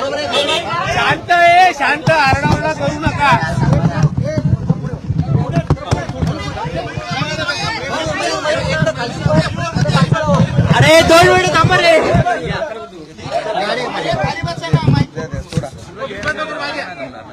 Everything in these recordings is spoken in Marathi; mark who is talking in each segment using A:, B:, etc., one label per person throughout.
A: शांत आहे शांत आरडाओरडा करू नका अरे दोन मिनिट थांबा रे.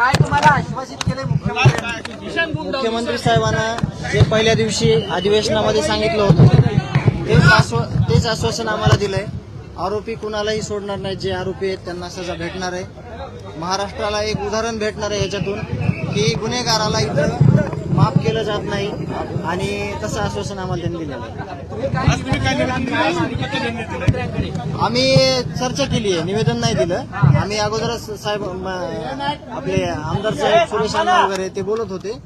B: काय तुम्हाला आश्वासित केले मुख्यमंत्री साहेबांना जे पहिल्या दिवशी अधिवेशनामध्ये सांगितलं होतं तेच आश्वा तेच आश्वासन आम्हाला दिलंय. आरोपी कुणालाही सोडणार नाही जे आरोपी आहेत त्यांना सजा भेटणार आहे. महाराष्ट्राला एक उदाहरण भेटणार आहे याच्यातून की गुन्हेगाराला इथं माफ केलं जात नाही आणि तसं आश्वासन आम्हाला त्यांनी दिलेलं आम्ही चर्चा केली आहे निवेदन नाही दिलं. आम्ही अगोदरच साहेब आपले आमदार साहेब सुरेश वगैरे ते बोलत होते.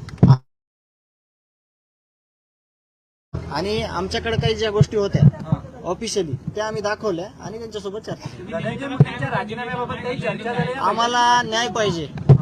B: आणि आमच्याकडे काही ज्या गोष्टी होत्या ऑफिशियली त्या आम्ही दाखवल्या आणि त्यांच्यासोबत चर्चा आम्हाला न्याय पाहिजे.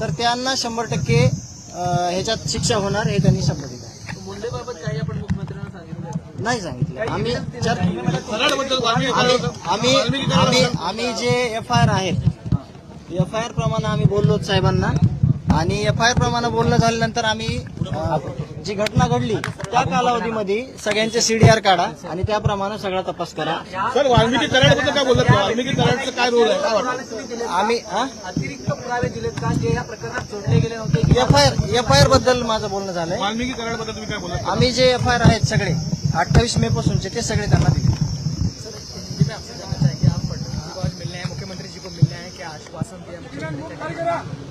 B: तर त्यांना शंभर टक्के ह्याच्यात शिक्षा होणार हे त्यांनी
C: मुख्यमंत्र्यांना सांगितलं
B: नाही सांगितलं. आम्ही आम्ही आम्ही आम्ही जे एफ आय आर आहेत एफ आय आर प्रमाणे आम्ही बोललो साहेबांना. आणि एफ आय आर प्रमाणे बोलणं झाल्यानंतर आम्ही जी घटना घडली त्या कालावधीमध्ये सगळ्यांचे सीडीआर काढा आणि त्याप्रमाणे सगळा तपास करा.
D: सर वाल्मिकी कराडबद्दल काय बोलत वाल्मिकी कराडचं काय रोल आहे? काय वाटतं?
B: आम्ही
C: अतिरिक्त पुरावे दिलेत का जे या प्रकरणात जोडले गेले नव्हते?
B: F I R F I आरबद्दल माझं बोलणं झालंय.
D: वाल्मिकी कराडबद्दल तुम्ही काय बोलत
B: आम्ही जे एफ आय आर आहेत सगळे अठ्ठावीस मे पासूनचे ते सगळे त्यांना दिले.
C: मुख्यमंत्री जी को मिलने हैं क्या आश्वासन दिया मुख्यमंत्री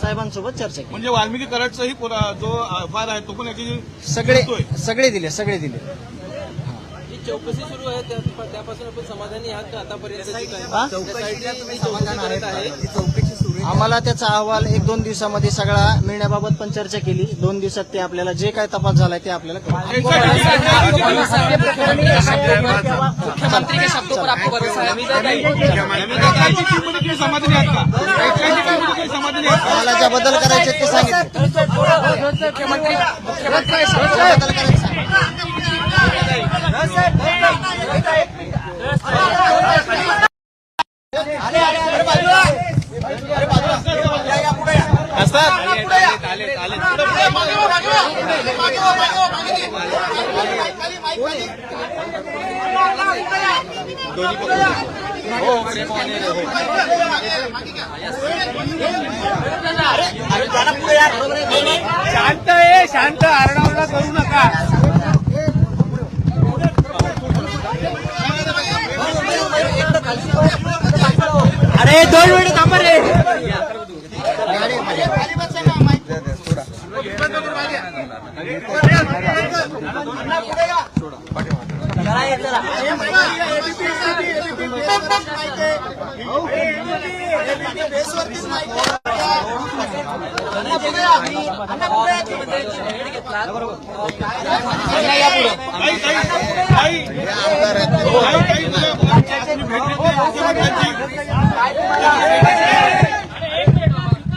B: साहेबांसोबत चर्चा केली.
D: म्हणजे वाल्मिकी कराडचाही पुरा- जो फार आहे तो पण याची
B: सगळे सगळे दिले सगळे दिले.
C: जी चौकशी सुरू आहे त्या- त्यापासून आपण समाधानी आहात का आतापर्यंत
B: हा?
C: तुम्ही चौकशी करत आहे
B: आम्हाला त्याचा अहवाल एक दोन दिवसामध्ये सगळा मिळण्याबाबत पण चर्चा केली. दोन दिवसात ते आपल्याला जे काय तपास झालाय ते आपल्याला? आम्हाला ज्या बदल करायचे ते सांगितले
A: शांत आहे. शांत आरडाओरडा करू नका. अरे दोन मिनिट थांबा रे.
B: बेसवरतीच नाही
C: मुख्यमंत्र्यांची भेट घेतला
D: काही काही काही काही काही तुम्ही भेट घेतली मुख्यमंत्र्यांची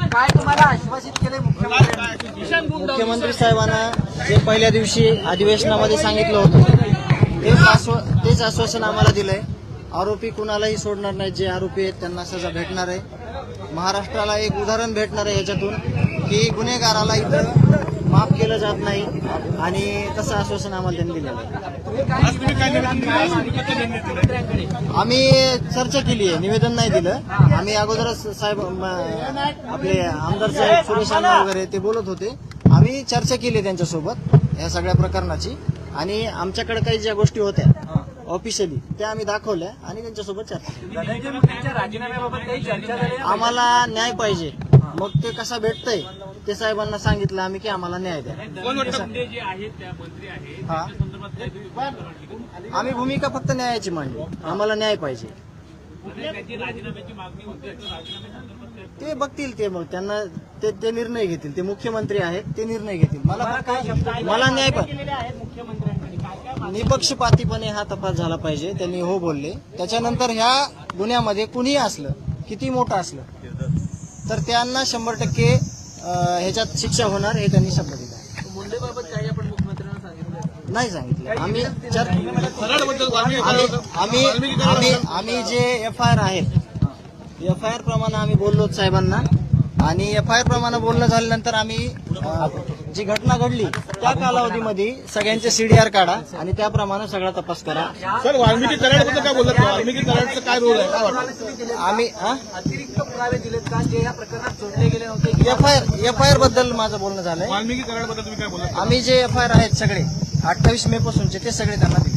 B: काय तुम्हाला आश्वासित केले मुख्यमंत्र्यांनी मुख्यमंत्री साहेबांना जे पहिल्या दिवशी अधिवेशनामध्ये सांगितलं होतं तेच आश्व तेच आश्वासन आम्हाला दिलंय. आरोपी कुणालाही सोडणार नाही जे आरोपी आहेत त्यांना सजा भेटणार आहे. महाराष्ट्राला एक उदाहरण भेटणार आहे याच्यातून की गुन्हेगाराला इथं माफ केलं जात नाही आणि तसं आश्वासन आम्हाला त्यांनी दिलेलं
D: दिलं
B: आम्ही चर्चा केली आहे निवेदन नाही दिलं. आम्ही अगोदरच साहेब आपले आमदार साहेब सुरेश वगैरे ते बोलत होते. आम्ही चर्चा केली त्यांच्यासोबत या सगळ्या प्रकरणाची आणि आमच्याकडे काही ज्या गोष्टी होत्या ऑफिशियली त्या आम्ही दाखवल्या आणि त्यांच्यासोबत चर्चा केली.
C: धनंजय मुंडेंच्या राजीनाम्याबाबत काही चर्चा झाली
B: आम्हाला न्याय पाहिजे मग ते कसा भेटतंय ते साहेबांना सांगितलं आम्ही की आम्हाला न्याय द्या हा? आम्ही भूमिका फक्त न्यायाची मांडली आम्हाला न्याय पाहिजे ते बघतील ते मग. त्यांना ते ते निर्णय घेतील. ते मुख्यमंत्री आहेत ते निर्णय घेतील. मला फक्त मला न्याय पाहिजे निपक्षपातीपणे हा तपास झाला पाहिजे त्यांनी हो बोलले. त्याच्यानंतर ह्या गुन्ह्यामध्ये कुणीही असलं किती मोठं असलं तर त्यांना शंभर टक्के ह्याच्यात शिक्षा होणार हे त्यांनी शब्द दिला.
C: मुंडेबाबत काही आपण मुख्यमंत्र्यांना सांगितलं
B: नाही सांगितलं. आम्ही आम्ही आम्ही जे एफ आय आर आहेत एफ आय आर प्रमाणे आम्ही बोललो साहेबांना. आणि एफ आय आर प्रमाणे बोलणं झाल्यानंतर आम्ही अं, जी घटना घडली त्या कालावधीमध्ये सगळ्यांचे सीडीआर काढा आणि त्याप्रमाणे सगळा तपास करा.
D: सर वाल्मिकी कराडबद्दल काय बोलत वाल्मिकी कराडचं काय रोल आहे? काय वाटतं?
B: आम्ही
C: अतिरिक्त पुरावे दिलेत का? जे या प्रकरणात जोडले गेले नव्हते
B: F I R F I आरबद्दल माझं बोलणं झालंय.
D: वाल्मिकी कराडबद्दल तुम्ही काय बोलत
B: आम्ही जे एफ आय आर आहेत सगळे अठ्ठावीस मे पासूनचे ते सगळे त्यांना दिले.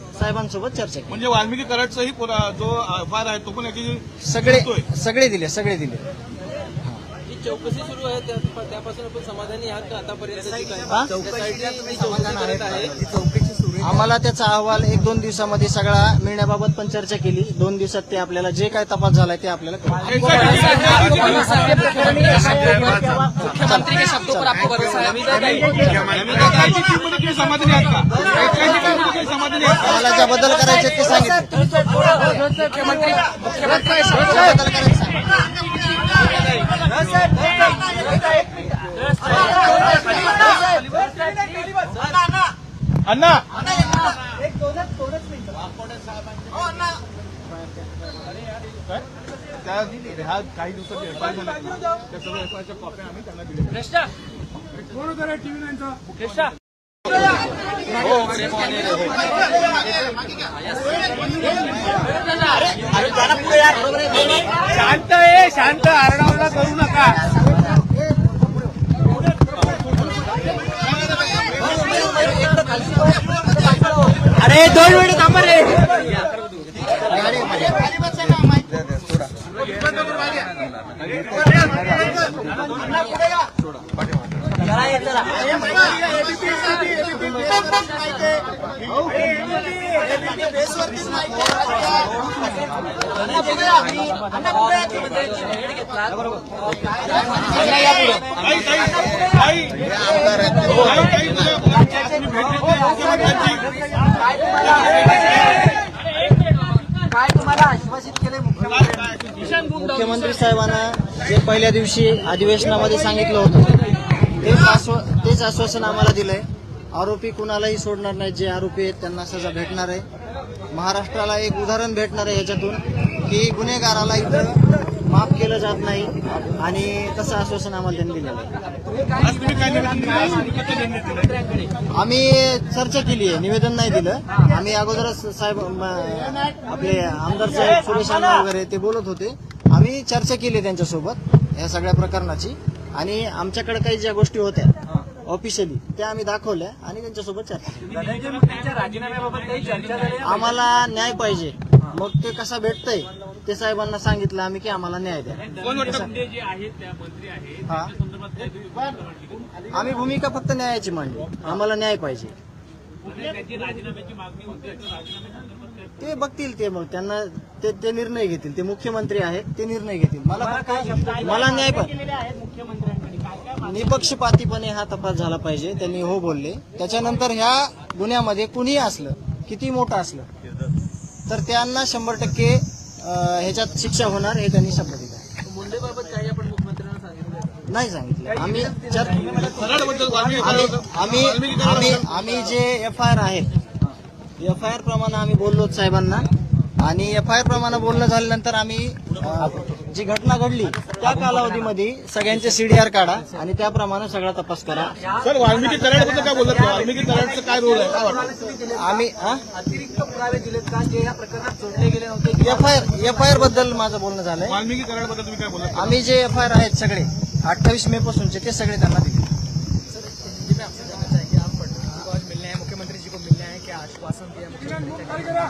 B: साहेबांसोबत चर्चा केली.
D: म्हणजे वाल्मिकी कराडचाही पुरा- जो फार आहे तो पण याची
B: सगळे. सगळे दिले सगळे दिले.
E: ही चौकशी सुरू आहे त्या- त्यापासून आपण समाधानी आहात का आतापर्यंत? चौकशी करत आहे.
B: आम्हाला त्याचा अहवाल एक दोन दिवसामध्ये सगळा मिळण्याबाबत पण चर्चा केली. दोन दिवसात ते आपल्याला जे काय तपास झालाय ते आपल्याला आम्हाला ज्या बदल करायचे ते सांगितले.
D: अण्णा त्या ह्या काही दिवसात एफआय झाल्या ना, त्या सगळ्या एफआयच्या कॉप्या आम्ही त्यांना दिल्या.
A: शांत आहे शांत. आरडाओरडा करू नका. अरे दोन मिनिट थांबा रे
C: मुख्यमंत्र्यांची भेट घेतला
D: काही काही काही काही काही तुम्ही भेट घेतली मुख्यमंत्र्यांची
B: काय तुम्हाला आश्वासित केले मुख्यमंत्री मुख्यमंत्री साहेबांना जे पहिल्या दिवशी अधिवेशनामध्ये सांगितलं होतं तेच आश्वा तेच आश्वासन आम्हाला दिलंय. आरोपी कुणालाही सोडणार नाही. जे आरोपी आहेत त्यांना सजा भेटणार आहे. महाराष्ट्राला एक उदाहरण भेटणार आहे याच्यातून की गुन्हेगाराला इथं माफ केलं जात नाही आणि तसं आश्वासन आम्हाला त्यांनी दिलेलं आम्ही चर्चा केली आहे निवेदन नाही दिलं. आम्ही अगोदरच साहेब आपले आमदार साहेब सुरेश वगैरे ते बोलत होते. आम्ही चर्चा केली त्यांच्यासोबत या सगळ्या प्रकरणाची. आणि आमच्याकडे काही ज्या गोष्टी होत्या ऑफिशियली त्या आम्ही दाखवल्या आणि त्यांच्यासोबत चर्चा
C: राजीनाम्याबाबत?
B: आम्हाला न्याय पाहिजे. मग ते कसा भेटतंय ते साहेबांना सांगितलं आम्ही की आम्हाला न्याय द्या.
A: धनंजय मुंडे जे आहेत त्या मंत्री आहेत
B: हा. आम्ही भूमिका फक्त न्यायाची मांडली. आम्हाला न्याय पाहिजे. ते बघतील ते मग. त्यांना ते ते निर्णय घेतील. ते मुख्यमंत्री आहेत ते निर्णय घेतील. मला फक्त मला न्याय पाहिजे. निपक्षपातीपणे हा तपास झाला पाहिजे त्यांनी हो बोलले. त्याच्यानंतर ह्या गुन्ह्यामध्ये कुणीही असलं किती मोठं असलं तर त्यांना शंभर टक्के ह्याच्यात शिक्षा होणार हे त्यांनी शपथ दिला.
E: मुंडेबाबत काही आपण मुख्यमंत्र्यांना सांगितलं
B: नाही. सांगितलं. आम्ही आम्ही आम्ही आम्ही आम्ही जे एफ आय आर आहेत एफ आय आर प्रमाणे आम्ही बोललो साहेबांना. आणि एफ आय आर प्रमाणे बोलणं झाल्यानंतर आम्ही जी घटना घडली त्या कालावधीमध्ये सगळ्यांचे सीडीआर काढा आणि त्याप्रमाणे सगळा तपास करा.
D: सर वाल्मिकी कराडबद्दल काय बोलत वाल्मिकी कराडचं काय रोल आहे? काय वाटतं?
B: आम्ही
C: अतिरिक्त पुरावे दिलेत का? जे या प्रकरणात जोडले गेले नव्हते
B: F I R F I आरबद्दल माझं बोलणं झालंय.
D: वाल्मिकी कराडबद्दल तुम्ही काय बोलत
B: आम्ही जे एफ आय आर आहेत सगळे अठ्ठावीस मे पासूनचे ते सगळे त्यांना दिले.
C: मुख्यमंत्री जी को मिलने आए क्या आश्वासन दिया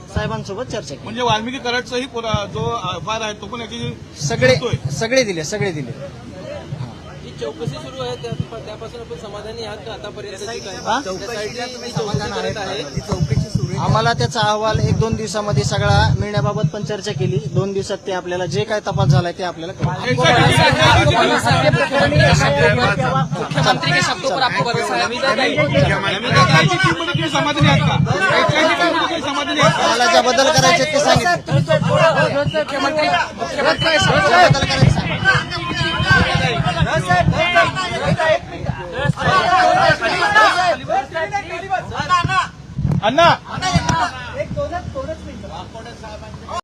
B: साहेबांसोबत चर्चा केली
D: म्हणजे वाल्मिकी कराडचाही पुरा- जो फार आहे तो पण याची
B: सगळे सगळे दिले सगळे दिले
E: ही चौकशी सुरू आहे त्या- त्यापासून आपण समाधानी आहात का आतापर्यंत
B: हा? आम्हाला त्याचा अहवाल एक दोन दिवसामध्ये सगळा मिळण्याबाबत पण चर्चा केली दोन दिवसात ते आपल्याला जे काय तपास झालाय ते आपल्याला
E: मुख्यमंत्री के शब्दों पर आपको भरोसा है
B: ज्या बदल करायचे ते सांगितले
E: मुख्यमंत्री मुख्यमंत्री
B: बदल करायचे.
D: अण्णा